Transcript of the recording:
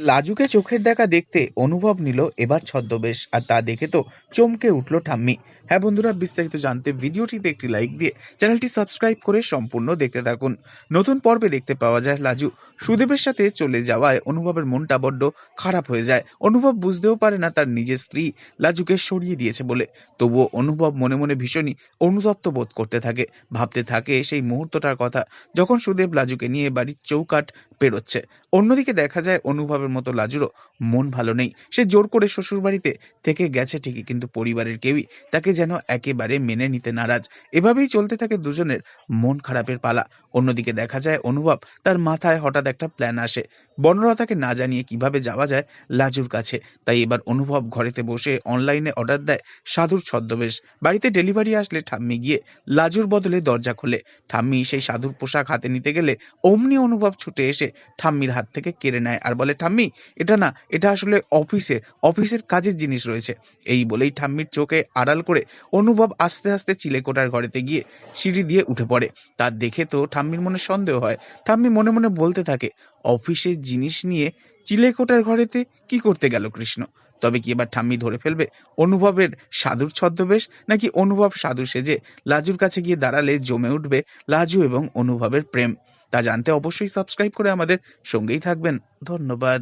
লাজুকে চোখের দেখা দেখতে অনুভব নিল এবার ছদ্মবেশ, আর তা দেখে তো চমকে উঠল ঠাম্মি। হ্যাঁ বন্ধুরা, বিস্তারিত জানতে ভিডিওটিতে একটি লাইক দিয়ে চ্যানেলটি সাবস্ক্রাইব করে সম্পূর্ণ দেখতে থাকুন। নতুন পর্বে দেখতে পাওয়া যায় লাজু। সুদেবের সাথে চলে যাওয়ায় অনুভবের মনটা বড্ড খারাপ হয়ে যায়। অনুভব বুঝতেও পারে না তার নিজের স্ত্রী লাজুকে সরিয়ে দিয়েছে বলে। তবুও অনুভব মনে মনে ভীষণই অনুতপ্ত বোধ করতে থাকে, ভাবতে থাকে সেই মুহূর্তটার কথা যখন সুদেব লাজুকে নিয়ে বাড়ির চৌকাট পেরোচ্ছে। অন্যদিকে দেখা যায় অনুভবের মতো লাজুরও মন ভালো নেই। সে জোর করে শ্বশুরবাড়িতে থেকে গেছে ঠিকই, কিন্তু পরিবারের কেউই তাকে যেন একেবারে মেনে নিতে নারাজ। এভাবেই চলতে থাকে দুজনের মন খারাপের পালা। অন্যদিকে দেখা যায়, অনুভব তার মাথায় হঠাৎ একটা প্ল্যান আসে। বনলতাকে না জানিয়ে কীভাবে যাওয়া যায় লাজুর কাছে। তাই এবার অনুভব ঘরেতে বসে অনলাইনে অর্ডার দেয় সাধুর ছদ্মবেশ। বাড়িতে ডেলিভারি আসলে ঠাম্মি গিয়ে লাজুর বদলে দরজা খোলে। ঠাম্মি সেই সাধুর পোশাক হাতে নিতে গেলে অমনি অনুভব ছুটে এসে ঠাম্মির হাত থেকে কেড়ে নেয় আর বলে, ঠাম্মি এটা না, এটা আসলে অফিসে, অফিসের কাজের জিনিস রয়েছে। এই বলেই ঠাম্মির চোখে আড়াল করে অনুভব আস্তে আস্তে চিলেকোটার ঘরেতে গিয়ে সিঁড়ি দিয়ে উঠে পড়ে। তার দেখে তো ঠাম্মির মনে সন্দেহ হয়। ঠাম্মি মনে মনে বলতে থাকে, অফিসের জিনিস নিয়ে চিলেকোটার ঘরেতে কি করতে গেল কৃষ্ণ? তবে কি এবার ঠাম্মি ধরে ফেলবে অনুভবের সাধুর ছদ্মবেশ, নাকি অনুভব সাধু সেজে লাজুর কাছে গিয়ে দাঁড়ালে জমে উঠবে লাজু এবং অনুভবের প্রেম? তা জানতে অবশ্যই সাবস্ক্রাইব করে আমাদের সঙ্গেই থাকবেন। ধন্যবাদ।